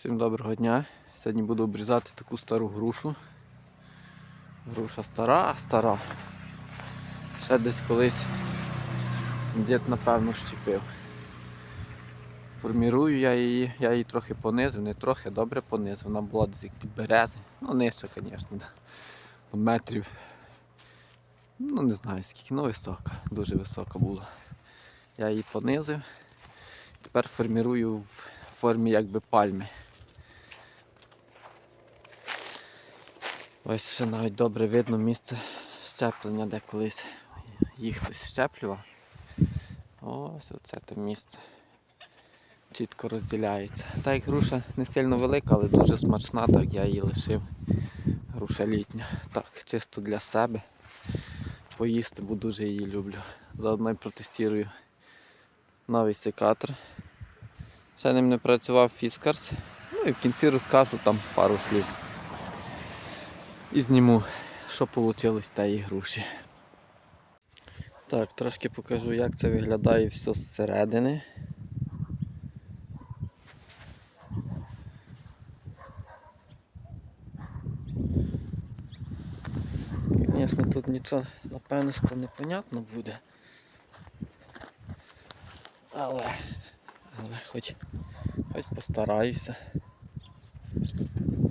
Всім доброго дня. Сьогодні буду обрізати таку стару грушу. Груша стара, стара. Ще десь колись дід напевно щепив. Формірую я її, я її трохи понизив, не трохи, добре понизив. Вона була десь як берези. Ну нижче, звісно. до Метрів. Ну не знаю скільки, ну висока, дуже висока була. Я її понизив. Тепер формірую в формі якби пальми. Ось ще навіть добре видно місце щеплення, де колись їх хтось щеплював. Ось оце те місце. Чітко розділяється. Та як груша не сильно велика, але дуже смачна, так я її лишив. Груша літня. Так, чисто для себе. Поїсти, бо дуже її люблю. Заодно й протестую новий секатор. Ще ним не працював Фіскарс. Ну і в кінці розкажу там пару слів. І зніму, що вийшло з тієї груші. Так, трошки покажу, як це виглядає все зсередини. Звісно, тут нічого, напевно, що непонятно буде. Але, але хоч, хоч постараюся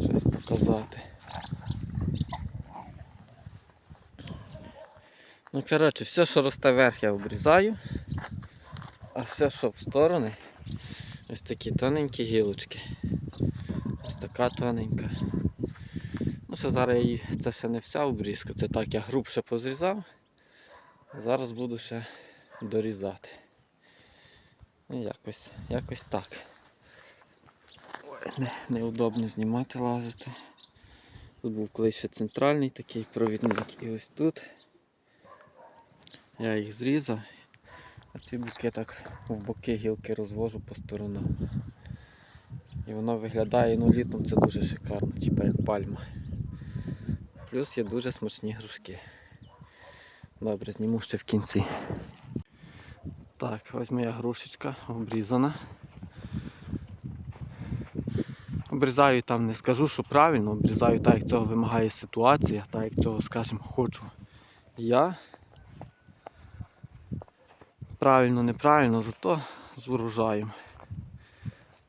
щось показати. Ну, коротше, все, що росте вверх, я обрізаю, а все, що в сторони, ось такі тоненькі гілочки. Ось така тоненька. Ну, ще зараз її, це ще не вся обрізка, це так я грубше позрізав. Зараз буду ще дорізати. Ну, якось, якось так. Не, неудобно знімати, лазити. Тут був колись ще центральний такий провідник і ось тут. Я їх зрізав, а ці буки так в боки гілки розвожу по сторонам. І воно виглядає ну літом це дуже шикарно, типу як пальма. Плюс є дуже смачні грушки. Добре, зніму ще в кінці. Так, ось моя грушечка обрізана. Обрізаю там, не скажу, що правильно, обрізаю так, як цього вимагає ситуація, так як цього, скажімо, хочу я. Правильно, неправильно, зато з урожаєм.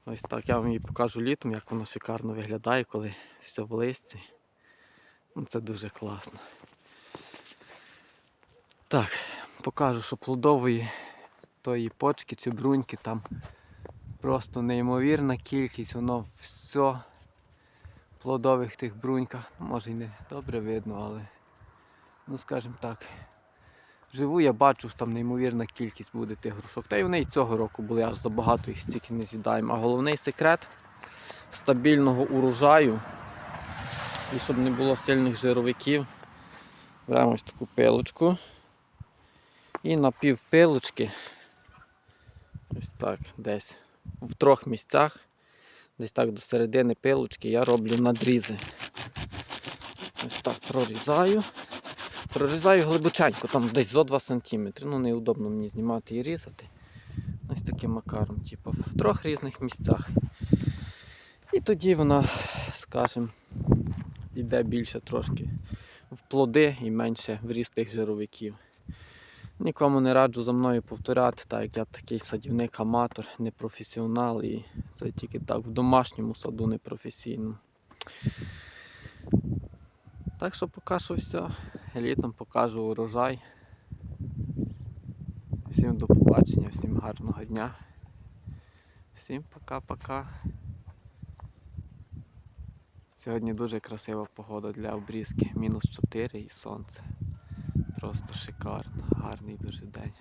Ось так я вам її покажу літом, як воно шикарно виглядає, коли все в листі. Ну, Це дуже класно. Так, покажу, що плодової тої почки чи бруньки там просто неймовірна кількість, воно все в плодових тих бруньках. Може і не добре видно, але ну скажімо так. Живу, я бачу, що там неймовірна кількість буде тих грушок. Та й вони і цього року були, аж забагато їх стільки не з'їдаємо. А головний секрет стабільного урожаю. І щоб не було сильних жировиків. Беремо ось таку пилочку. І на пів пилочки, ось так, десь в трьох місцях, десь так до середини пилочки я роблю надрізи. Ось так прорізаю. Прорізаю глибоченько, там десь зо 2 см. Ну неудобно мені знімати і різати. Ось таким макаром, типу, в трьох різних місцях. І тоді вона, скажімо, йде більше трошки в плоди і менше в ріст тих жировиків. Нікому не раджу за мною повторяти, так як я такий садівник-аматор, не професіонал і це тільки так в домашньому саду непрофесійному. Так що поки що все. Літом покажу урожай. Всім до побачення, всім гарного дня. Всім пока-пока. Сьогодні дуже красива погода для обрізки. Мінус 4 і сонце. Просто шикарно, гарний дуже день.